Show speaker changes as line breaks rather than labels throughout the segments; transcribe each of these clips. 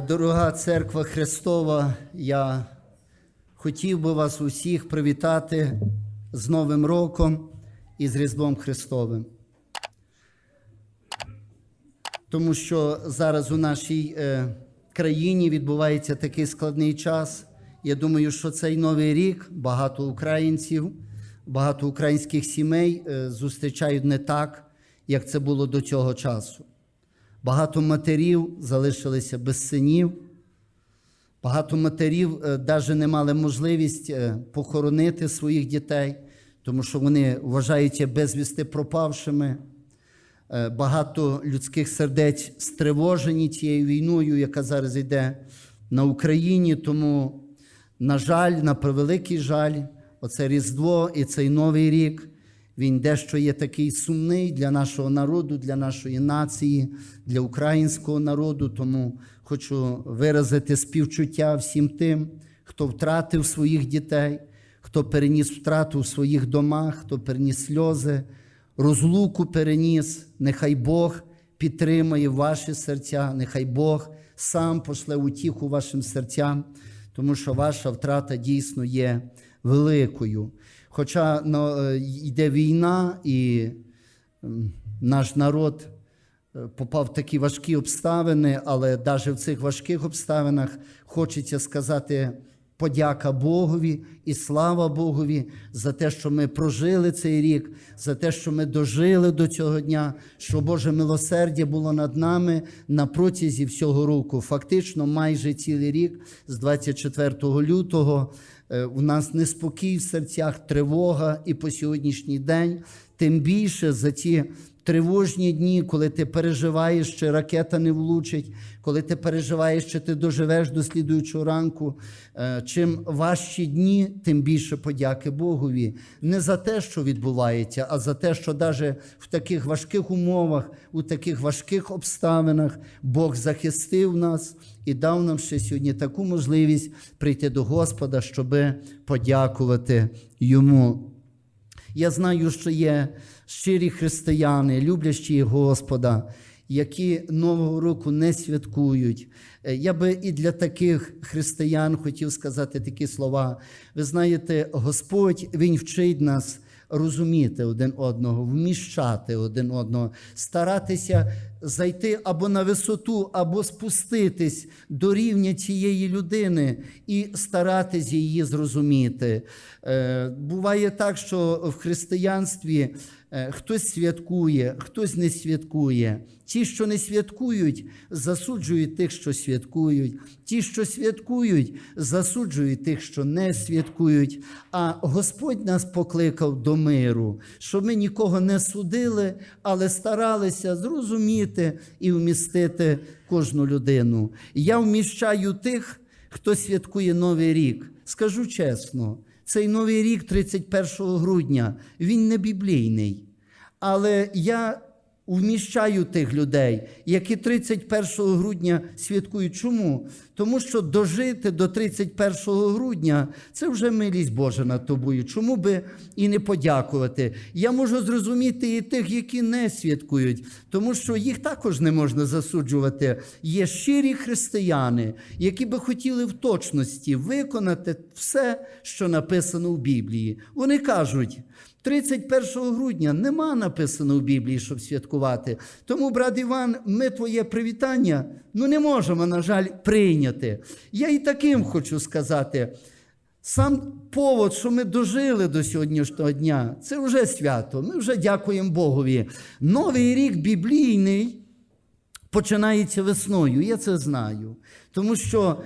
Дорога церква Христова, я хотів би вас усіх привітати з Новим роком і з Різдвом Христовим. Тому що зараз у нашій е, країні відбувається такий складний час. Я думаю, що цей новий рік багато українців, багато українських сімей е, зустрічають не так, як це було до цього часу. Багато матерів залишилися без синів. Багато матерів навіть не мали можливість е, похоронити своїх дітей, тому що вони вважаються безвісти пропавшими. Е, Багато людських сердець стривожені цією війною, яка зараз йде на Україні. Тому, на жаль, на превеликий жаль, оце Різдво і цей Новий рік. Він дещо є такий сумний для нашого народу, для нашої нації, для українського народу. Тому хочу виразити співчуття всім тим, хто втратив своїх дітей, хто переніс втрату в своїх домах, хто переніс сльози, розлуку переніс. Нехай Бог підтримає ваші серця, нехай Бог сам пошле утіху вашим серцям, тому що ваша втрата дійсно є великою. Хоча ну, е, йде війна, і наш народ е, попав в такі важкі обставини, але навіть в цих важких обставинах хочеться сказати подяка Богові і слава Богові за те, що ми прожили цей рік, за те, що ми дожили до цього дня, що Боже милосердя було над нами на протязі всього року. Фактично, майже цілий рік з 24 лютого. Е, У нас неспокій в серцях, тривога і по сьогоднішній день, тим більше за ті тривожні дні, коли ти переживаєш, чи ракета не влучить, коли ти переживаєш, чи ти доживеш до слідуючого ранку. Е, Чим важчі дні, тим більше подяки Богові. Не за те, що відбувається, а за те, що навіть в таких важких умовах, у таких важких обставинах Бог захистив нас і дав нам ще сьогодні таку можливість прийти до Господа, щоб подякувати Йому. Я знаю, що є щирі християни, люблячі Господа, які Нового року не святкують. Е, Я би і для таких християн хотів сказати такі слова. Ви знаєте, Господь Він вчить нас розуміти один одного, вміщати один одного, старатися зайти або на висоту, або спуститись до рівня цієї людини і старатись її зрозуміти. Е, Буває так, що в християнстві хтось святкує, хтось не святкує. Ті, що не святкують, засуджують тих, що святкують. Ті, що святкують, засуджують тих, що не святкують. А Господь нас покликав до миру, щоб ми нікого не судили, але старалися зрозуміти і вмістити кожну людину. Я вміщаю тих, хто святкує Новий рік. Скажу чесно, цей новий рік, 31 грудня, він не біблійний. Але я вміщаю тих людей, які 31 грудня святкують. Чому? Тому що дожити до 31 грудня це вже милість Божа над тобою. Чому би і не подякувати? Я можу зрозуміти і тих, які не святкують, тому що їх також не можна засуджувати. Є щирі християни, які би хотіли в точності виконати все, що написано в Біблії. Вони кажуть. 31 грудня нема написано в Біблії, щоб святкувати. Тому, брат Іван, ми твоє привітання ну не можемо, на жаль, прийняти. Я і таким хочу сказати. Сам повод, що ми дожили до сьогоднішнього дня, це вже свято. Ми вже дякуємо Богові. Новий рік біблійний починається весною. Я це знаю. Тому що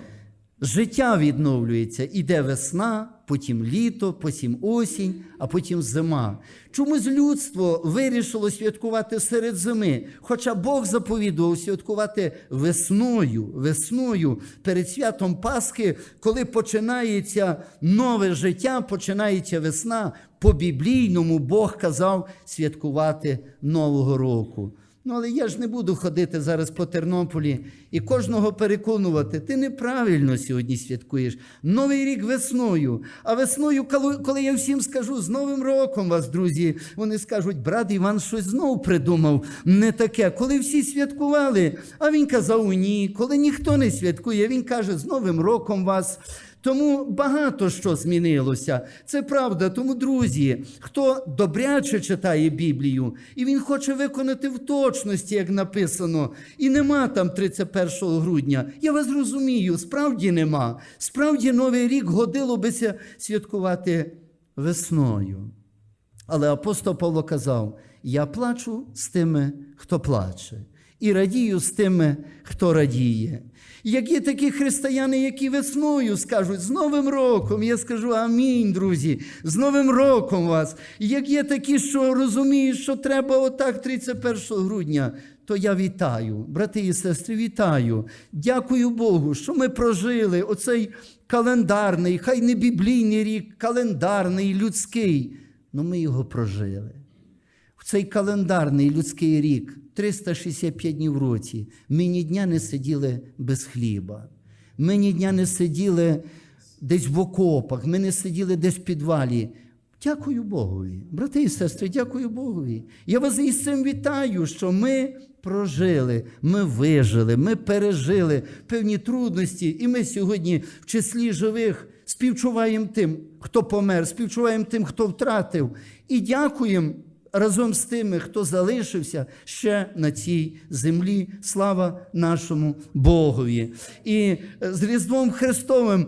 життя відновлюється. Іде весна, потім літо, потім осінь, а потім зима. Чомусь людство вирішило святкувати серед зими, хоча Бог заповідував святкувати весною, весною перед святом Пасхи, коли починається нове життя, починається весна. По біблійному Бог казав святкувати Нового року. Ну, але я ж не буду ходити зараз по Тернополі і кожного переконувати, ти неправильно сьогодні святкуєш. Новий рік весною. А весною, коли- я всім скажу з Новим роком вас, друзі, вони скажуть, брат Іван щось знов придумав не таке. Коли всі святкували, а він казав ні. Коли ніхто не святкує, він каже, з Новим роком вас. Тому багато що змінилося. Це правда. Тому, друзі, хто добряче читає Біблію, і він хоче виконати в точності, як написано, і нема там 31 грудня. Я вас розумію, справді нема. Справді Новий рік годило бися святкувати весною. Але апостол Павло казав: я плачу з тими, хто плаче, і радію з тими, хто радіє. Як є такі християни, які весною скажуть з Новим роком, я скажу амінь, друзі, з Новим роком вас. Як є такі, що розуміють, що треба отак 31 грудня, то я вітаю, брати і сестри, вітаю. Дякую Богу, що ми прожили оцей календарний, хай не біблійний рік, календарний, людський. Ну ми його прожили. В цей календарний людський рік, 365 днів в році, ми ні дня не сиділи без хліба. Ми ні дня не сиділи десь в окопах, ми не сиділи десь в підвалі. Дякую Богові. Брати і сестри, дякую Богові. Я вас із цим вітаю, що ми прожили, ми вижили, ми пережили певні трудності, і ми сьогодні в числі живих співчуваємо тим, хто помер, співчуваємо тим, хто втратив, і дякуємо разом з тими, хто залишився ще на цій землі. Слава нашому Богові. І е, з Різдвом Христовим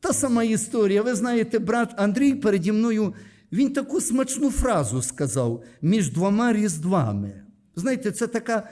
та сама історія. Ви знаєте, брат Андрій переді мною він таку смачну фразу сказав між двома різдвами. Знаєте, це така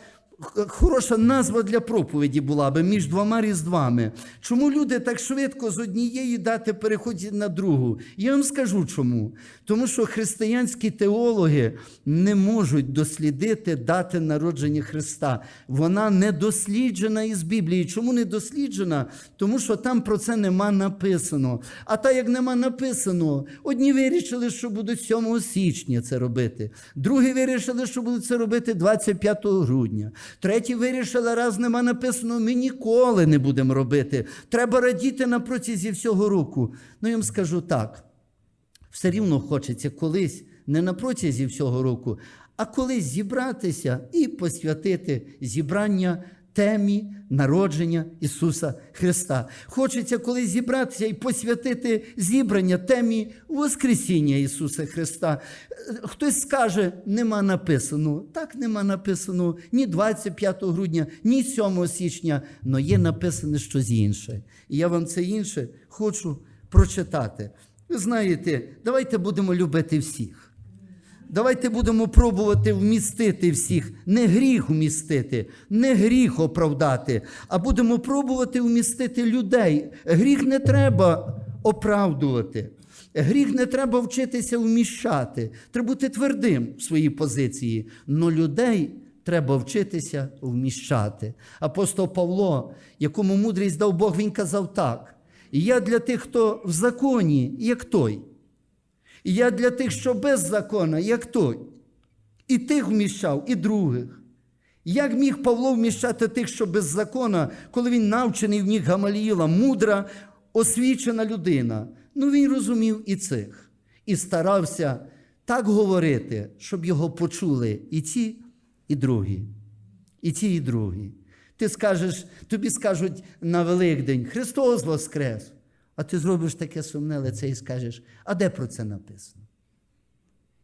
хороша назва для проповіді була би між двома різдвами. Чому люди так швидко з однієї дати переходять на другу? Я вам скажу чому. Тому що християнські теологи не можуть дослідити дати народження Христа. Вона не досліджена із Біблії. Чому не досліджена? Тому що там про це нема написано. А так як нема написано, одні вирішили, що будуть 7 січня це робити, другі вирішили, що будуть це робити 25 грудня. Треті вирішили, раз нема написано, ми ніколи не будемо робити. Треба радіти на протязі всього року. Ну, я вам скажу так все рівно хочеться колись не на протязі всього року, а колись зібратися і посвятити зібрання темі народження Ісуса Христа. Хочеться колись зібратися і посвятити зібрання темі Воскресіння Ісуса Христа. Е, Хтось скаже, нема написано. Так нема написано ні 25 грудня, ні 7 січня, але є написане щось інше. І я вам це інше хочу прочитати. Ви знаєте, давайте будемо любити всіх. Давайте будемо пробувати вмістити всіх, не гріх вмістити, не гріх оправдати, а будемо пробувати вмістити людей. Гріх не треба оправдувати. Гріх не треба вчитися вміщати. Треба бути твердим в своїй позиції. Но людей треба вчитися вміщати. Апостол Павло, якому мудрість дав Бог, він казав так: я для тих, хто в законі, як той. І я для тих, що без закона, як той. І тих вміщав, і других. Як міг Павло вміщати тих, що без закона, коли він навчений в них Гамаліїла, мудра, освічена людина? Ну він розумів і цих, і старався так говорити, щоб його почули і ці, і другі. І ті, і другі. Ти скажеш, тобі скажуть на Великдень Христос Воскрес. А ти зробиш таке сумне лице і скажеш, а де про це написано?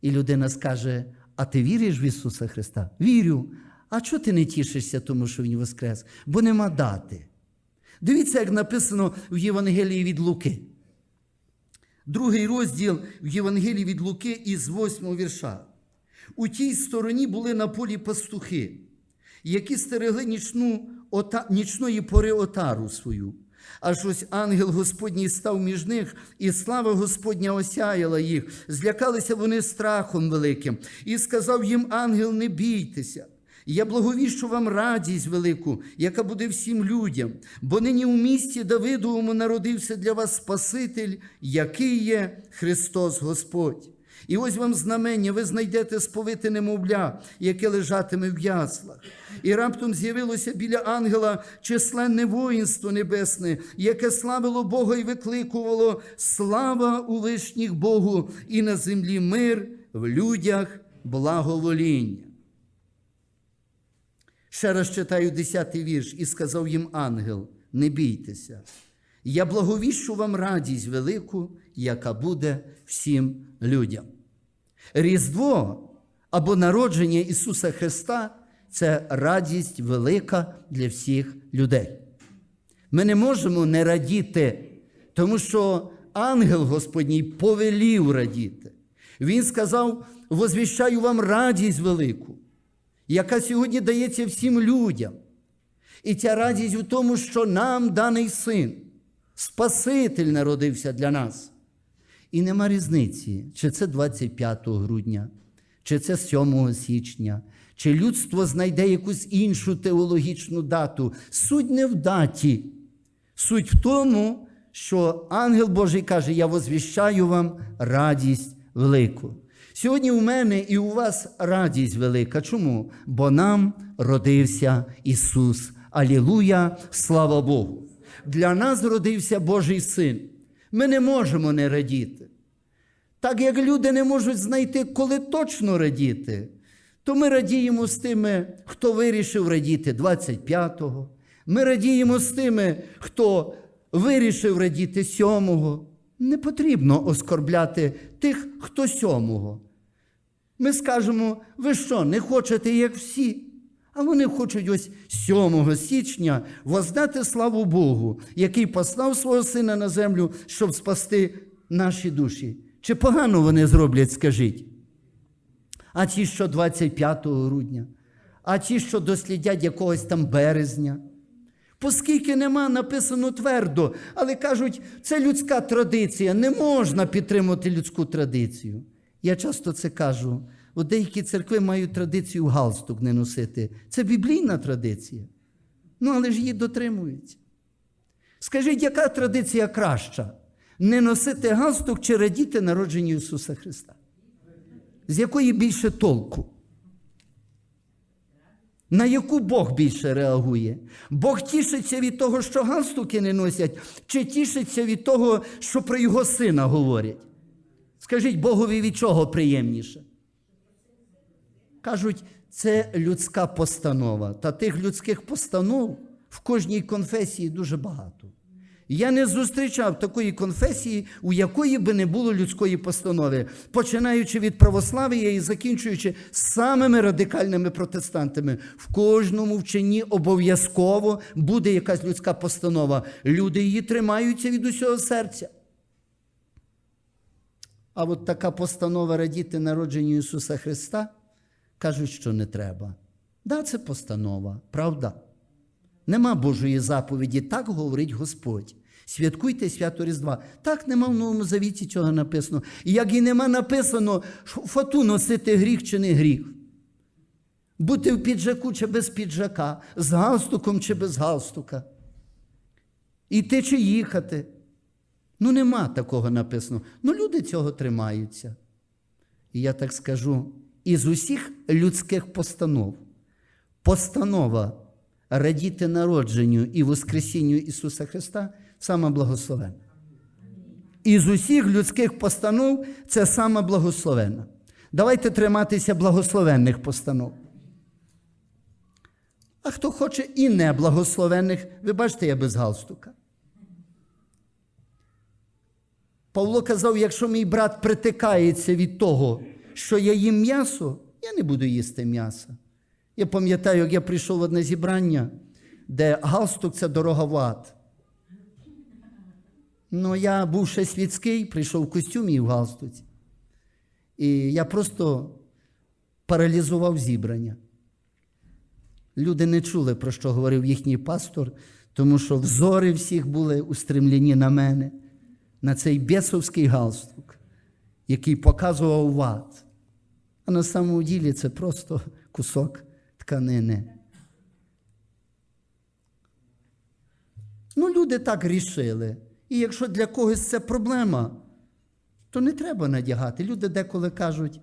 І людина скаже: А ти віриш в Ісуса Христа? Вірю. А чого ти не тішишся, тому що Він Воскрес? Бо нема дати. Дивіться, як написано в Євангелії від Луки. Другий розділ в Євангелії від Луки із восьмого вірша. У тій стороні були на полі пастухи, які стерегли нічну, ота, нічної пори отару свою. Аж ось ангел Господній став між них, і слава Господня осяяла їх. Злякалися вони страхом великим. І сказав їм ангел: не бійтеся. Я благовіщу вам радість велику, яка буде всім людям, бо нині у місті Давидовому народився для вас Спаситель, який є Христос Господь. І ось вам знамення, ви знайдете сповите немовля, яке лежатиме в яслах. І раптом з'явилося біля ангела численне воїнство небесне, яке славило Бога і викликувало слава у вишніх Богу, і на землі мир, в людях благовоління. Ще раз читаю 10-й вірш, і сказав їм ангел: не бійтеся, я благовіщу вам радість велику, яка буде всім людям. Різдво або народження Ісуса Христа це радість велика для всіх людей. Ми не можемо не радіти, тому що ангел Господній повелів радіти. Він сказав: возвіщаю вам радість велику, яка сьогодні дається всім людям. І ця радість у тому, що нам даний син, Спаситель народився для нас. І нема різниці, чи це 25 грудня, чи це 7 січня, чи людство знайде якусь іншу теологічну дату. Суть не в даті. Суть в тому, що ангел Божий каже: Я возвіщаю вам радість велику. Сьогодні у мене і у вас радість велика. Чому? Бо нам родився Ісус. Алілуя, слава Богу! Для нас родився Божий Син. Ми не можемо не радіти. Так як люди не можуть знайти, коли точно радіти, то ми радіємо з тими, хто вирішив радіти 25-го. Ми радіємо з тими, хто вирішив радіти 7-го. Не потрібно оскорбляти тих, хто 7-го. Ми скажемо, ви що, не хочете, як всі? А вони хочуть ось 7 січня воздати славу Богу, який послав свого сина на землю, щоб спасти наші душі. Чи погано вони зроблять, скажіть? А ті, що 25 грудня, а ті, що дослідять якогось там березня. Оскільки нема написано твердо, але кажуть, це людська традиція, не можна підтримувати людську традицію. Я часто це кажу. От деякі церкви мають традицію галстук не носити. Це біблійна традиція. Ну, але ж її дотримуються. Скажіть, яка традиція краща? Не носити галстук чи радіти народженню Ісуса Христа? З якої більше толку? На яку Бог більше реагує? Бог тішиться від того, що галстуки не носять, чи тішиться від того, що про його сина говорять? Скажіть, Богові від чого приємніше? Кажуть, це людська постанова. Та тих людських постанов в кожній конфесії дуже багато. Я не зустрічав такої конфесії, у якої би не було людської постанови, починаючи від православ'я і закінчуючи самими радикальними протестантами. В кожному вченні обов'язково буде якась людська постанова. Люди її тримаються від усього серця. А от така постанова радіти народженню Ісуса Христа кажуть, що не треба. Да, це постанова, правда. Нема Божої заповіді, так говорить Господь. Святкуйте свято Різдва. Так нема в Новому Завіті цього написано. І як і нема написано, фату носити гріх чи не гріх. Бути в піджаку чи без піджака, з галстуком чи без галстука. Іти чи їхати. Ну, нема такого написано. Ну, люди цього тримаються. І я так скажу: із усіх людських постанов, постанова радіти народженню і Воскресінню Ісуса Христа сама благословенна. Із усіх людських постанов це сама благословенна. Давайте триматися благословенних постанов. А хто хоче і неблагословенних, ви бачите, я без галстука. Павло казав: якщо мій брат притикається від того, що я їм м'ясо, я не буду їсти м'яса. Я пам'ятаю, як я прийшов в одне зібрання, де галстук це дорога в ад. Ну, я був ще світський, прийшов в костюмі і в галстуці. І я просто паралізував зібрання. Люди не чули, про що говорив їхній пастор, тому що взори всіх були устремлені на мене, на цей бісовський галстук, який показував вад. А на самому ділі це просто кусок тканини. Ну, люди так рішили. І якщо для когось це проблема, то не треба надягати. Люди деколи кажуть,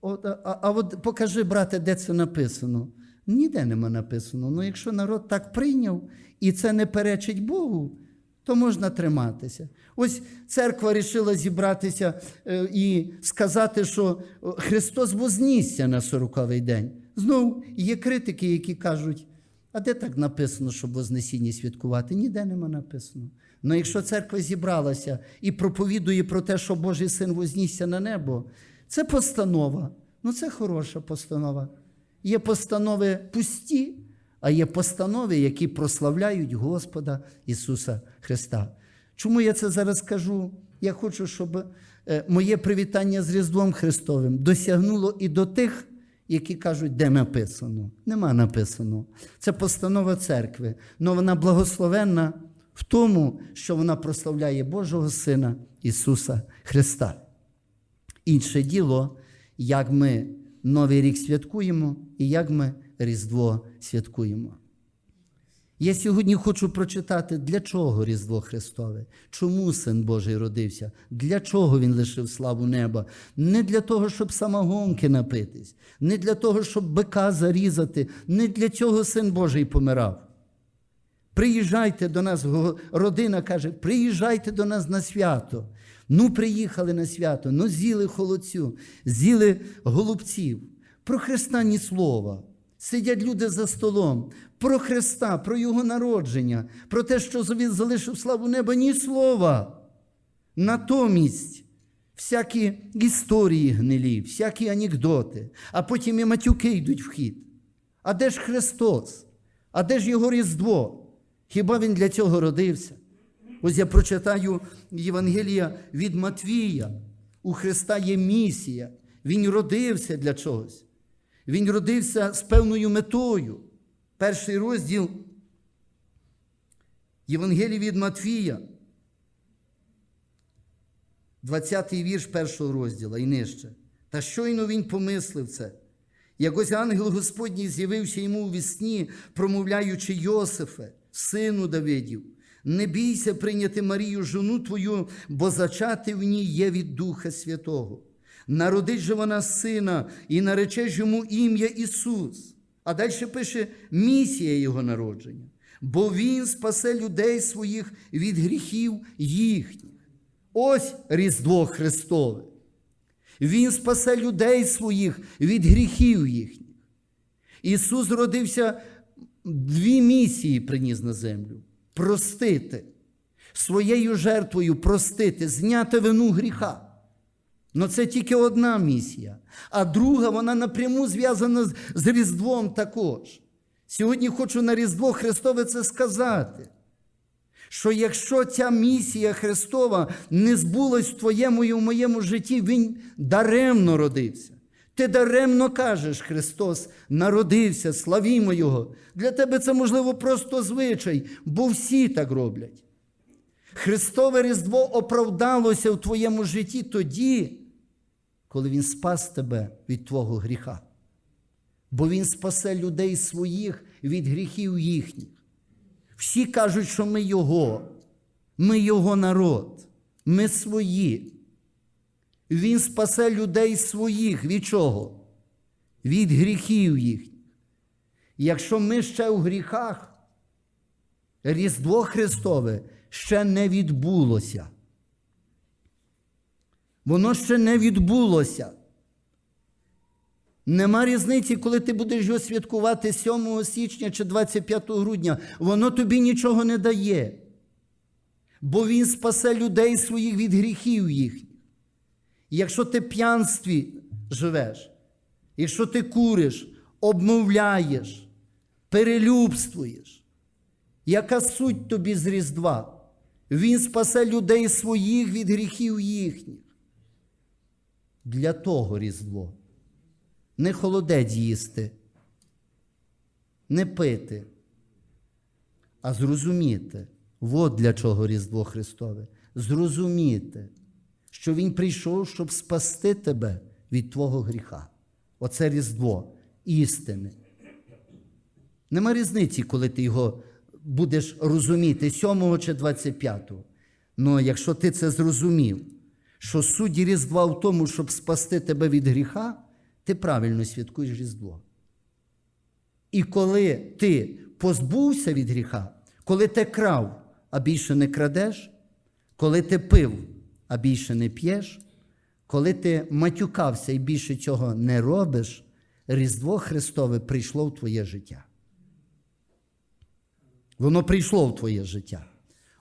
от, а, а от покажи, брате, де це написано. Ніде нема написано. Ну, якщо народ так прийняв і це не перечить Богу, то можна триматися. Ось церква вирішила зібратися е, і сказати, що Христос вознісся на сороковий день. Знову є критики, які кажуть, а де так написано, щоб Вознесіння святкувати? Ніде нема написано. Ну якщо церква зібралася і проповідує про те, що Божий син вознісся на небо, це постанова. Ну це хороша постанова. Є постанови пусті, а є постанови, які прославляють Господа Ісуса Христа. Чому я це зараз кажу? Я хочу, щоб е, моє привітання з Різдвом Христовим досягнуло і до тих, які кажуть, де написано. Нема написано. Це постанова церкви. але вона благословенна в тому, що вона прославляє Божого Сина Ісуса Христа. Інше діло, як ми Новий рік святкуємо і як ми Різдво святкуємо. Я сьогодні хочу прочитати, для чого Різдво Христове, чому Син Божий родився, для чого Він лишив славу неба. Не для того, щоб самогонки напитись, не для того, щоб бика зарізати, не для цього Син Божий помирав. Приїжджайте до нас, родина каже, приїжджайте до нас на свято. Ну, приїхали на свято, ну з'їли холодцю, з'їли голубців. Про Христа ні слова. Сидять люди за столом. Про Христа, про Його народження, про те, що він залишив славу неба, ні слова. Натомість всякі історії гнилі, всякі анекдоти, а потім і матюки йдуть в хід. А де ж Христос? А де ж Його Різдво? Хіба Він для цього родився? Ось я прочитаю Євангелія від Матвія. У Христа є місія. Він родився для чогось. Він родився з певною метою. Перший розділ Євангелії від Матвія, 20-й вірш першого розділу і нижче. Та щойно він помислив це. Якось ангел Господній з'явився йому у вісні, промовляючи Йосифе, сину Давидів, не бійся прийняти Марію, жону твою, бо зачати в ній є від Духа Святого. Народить же вона сина і наречеш йому ім'я Ісус. А далі пише місія Його народження, бо Він спасе людей своїх від гріхів їхніх. Ось Різдво Христове. Він спасе людей своїх від гріхів їхніх. Ісус родився, дві місії приніс на землю: простити, своєю жертвою простити, зняти вину гріха. Ну це тільки одна місія. А друга, вона напряму зв'язана з, з Різдвом також. Сьогодні хочу на Різдво Христове це сказати. Що якщо ця місія Христова не збулась в твоєму і в моєму житті, Він даремно родився. Ти даремно кажеш, Христос народився, славімо Його. Для тебе це, можливо, просто звичай, бо всі так роблять. Христове Різдво оправдалося в твоєму житті тоді, коли Він спас тебе від твого гріха. Бо Він спасе людей своїх від гріхів їхніх. Всі кажуть, що ми Його, ми Його народ, ми свої. Він спасе людей своїх від чого? Від гріхів їхніх. Якщо ми ще у гріхах, Різдво Христове ще не відбулося. Воно ще не відбулося. Нема різниці, коли ти будеш його святкувати 7 січня чи 25 грудня. Воно тобі нічого не дає. Бо Він спасе людей своїх від гріхів їхніх. Якщо ти в п'янстві живеш, якщо ти куриш, обмовляєш, перелюбствуєш, яка суть тобі з Різдва? Він спасе людей своїх від гріхів їхніх. Для того Різдво. Не холодець їсти, не пити, а зрозуміти, от для чого Різдво Христове. Зрозуміти, що Він прийшов, щоб спасти тебе від твого гріха. Оце Різдво істини. Нема різниці, коли ти його будеш розуміти 7 чи 25. Ну, якщо ти це зрозумів, що суть Різдва в тому, щоб спасти тебе від гріха, ти правильно святкуєш Різдво. І коли ти позбувся від гріха, коли ти крав, а більше не крадеш, коли ти пив, а більше не п'єш, коли ти матюкався і більше цього не робиш, Різдво Христове прийшло в твоє життя. Воно прийшло в твоє життя.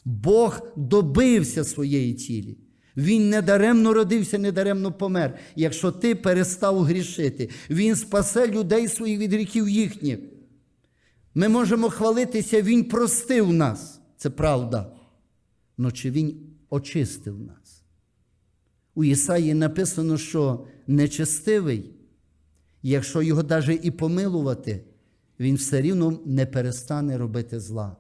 Бог добився своєї цілі. Він недаремно родився, недаремно помер. Якщо ти перестав грішити, Він спасе людей своїх від гріхів їхніх. Ми можемо хвалитися, Він простив нас. Це правда. Но чи Він очистив нас? У Ісаї написано, що нечестивий, якщо його навіть і помилувати, він все рівно не перестане робити зла.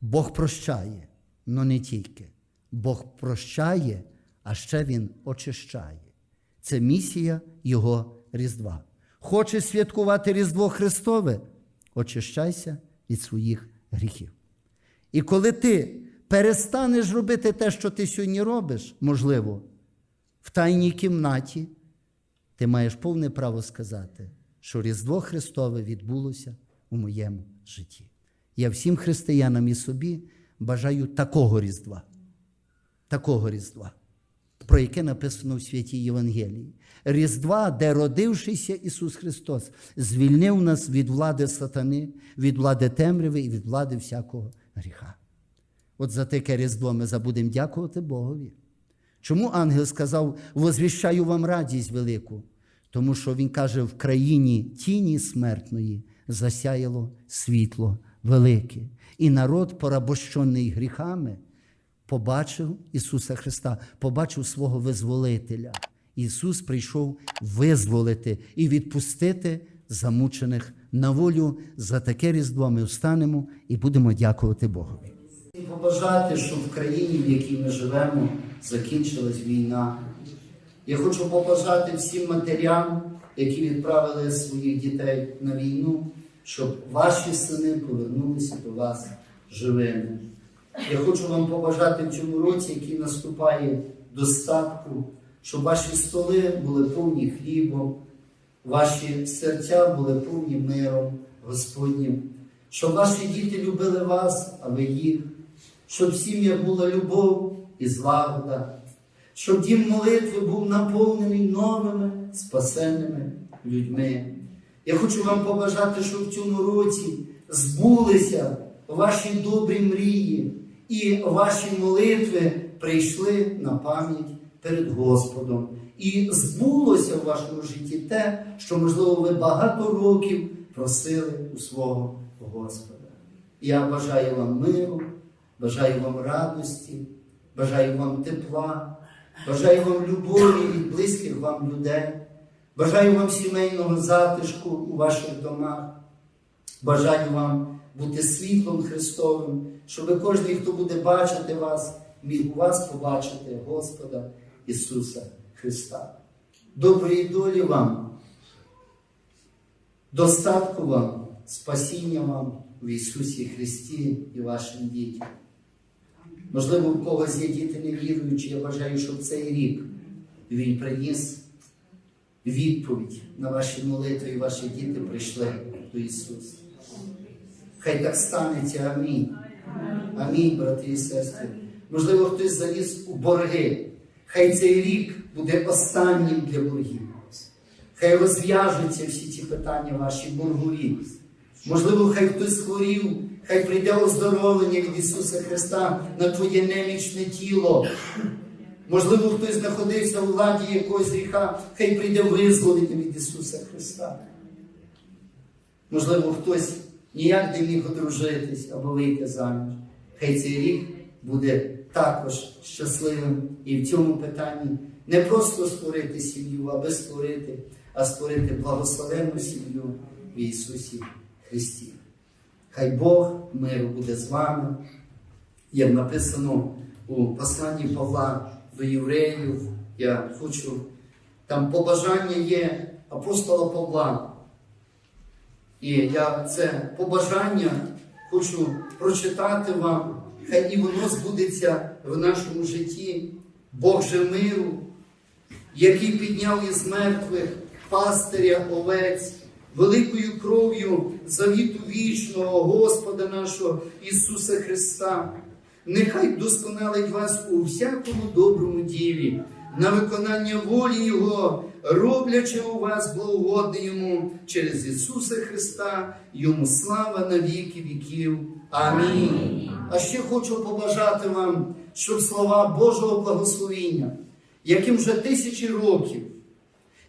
Бог прощає, але не тільки. Бог прощає, а ще Він очищає. Це місія Його Різдва. Хочеш святкувати Різдво Христове? Очищайся від своїх гріхів. І коли ти перестанеш робити те, що ти сьогодні робиш, можливо, в тайній кімнаті, ти маєш повне право сказати, що Різдво Христове відбулося у моєму житті. Я всім християнам і собі бажаю такого Різдва, такого Різдва, про яке написано в святій Євангелії. Різдва, де родившийся Ісус Христос, звільнив нас від влади сатани, від влади темряви і від влади всякого гріха. От за таке Різдво ми забудемо дякувати Богові. Чому ангел сказав: возвіщаю вам радість велику? Тому що він каже, в країні тіні смертної засяяло світло велике. І народ, порабощений гріхами, побачив Ісуса Христа, побачив свого визволителя. Ісус прийшов визволити і відпустити замучених на волю. За таке різдво ми встанемо і будемо дякувати Богові. І побажати, щоб в країні, в якій ми живемо, закінчилась війна. Я хочу побажати всім матерям, які відправили своїх дітей на війну, щоб ваші сини повернулися до вас живими. Я хочу вам побажати в цьому році, який наступає достатку, щоб ваші столи були повні хлібом, ваші серця були повні миром Господнім, щоб ваші діти любили вас, а ви їх, щоб в сім'ях була любов і злагода, щоб дім молитви був наповнений новими спасенними людьми. Я хочу вам побажати, щоб в цьому році збулися ваші добрі мрії і ваші молитви прийшли на пам'ять перед Господом. І збулося в вашому житті те, що, можливо, ви багато років просили у свого Господа. Я бажаю вам миру, бажаю вам радості, бажаю вам тепла, бажаю вам любові від близьких вам людей, бажаю вам сімейного затишку у ваших домах, бажаю вам бути світлом Христовим, щоб кожен, хто буде бачити вас, міг у вас побачити Господа Ісуса Христа. Доброї долі вам, достатку вам, спасіння вам в Ісусі Христі і вашим дітям. Можливо, у когось є діти невіруючі, я бажаю, щоб цей рік він приніс відповідь на ваші молитви, і ваші діти прийшли до Ісуса. Хай так станеться. Амінь. Амінь, брати і сестри. Можливо, хтось заліз у борги. Хай цей рік буде останнім для боргів. Хай розв'яжуться всі ці питання ваші боргурі. Можливо, хай хтось хворів, хай прийде оздоровлення від Ісуса Христа на твоє немічне тіло. Можливо, хтось знаходився у владі якогось гріха, хай прийде визволення від Ісуса Христа. Можливо, хтось ніяк не міг одружитись або вийти заміж. Хай цей рік буде також щасливим і в цьому питанні не просто створити сім'ю, аби створити, а створити благословенну сім'ю в Ісусі Христі. Хай Бог миру буде з вами, як написано у посланні Павла до євреїв. Я хочу, там побажання є апостола Павла. І я це побажання хочу прочитати вам хай і воно збудеться в нашому житті. Бог же миру, який підняв із мертвих пастиря овець, великою кров'ю завіту вічного Господа нашого Ісуса Христа. Нехай досконалить вас у всякому доброму ділі, на виконання волі Його, роблячи у вас благогодне Йому через Ісуса Христа, Йому слава на віки віків. Амінь. А ще хочу побажати вам, щоб слова Божого благословіння, яким вже тисячі років,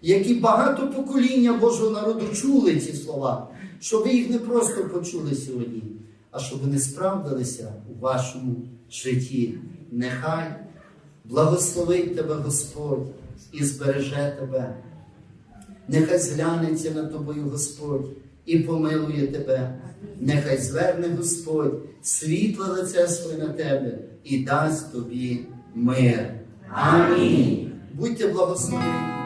які багато покоління Божого народу чули ці слова, щоб ви їх не просто почули сьогодні, а щоб вони справдилися у вашому житті. Нехай благословить тебе Господь і збереже тебе. Нехай зглянеться над тобою Господь і помилує тебе. Нехай зверне Господь світле лице своє на тебе і дасть тобі мир. Амінь. Будьте благословені.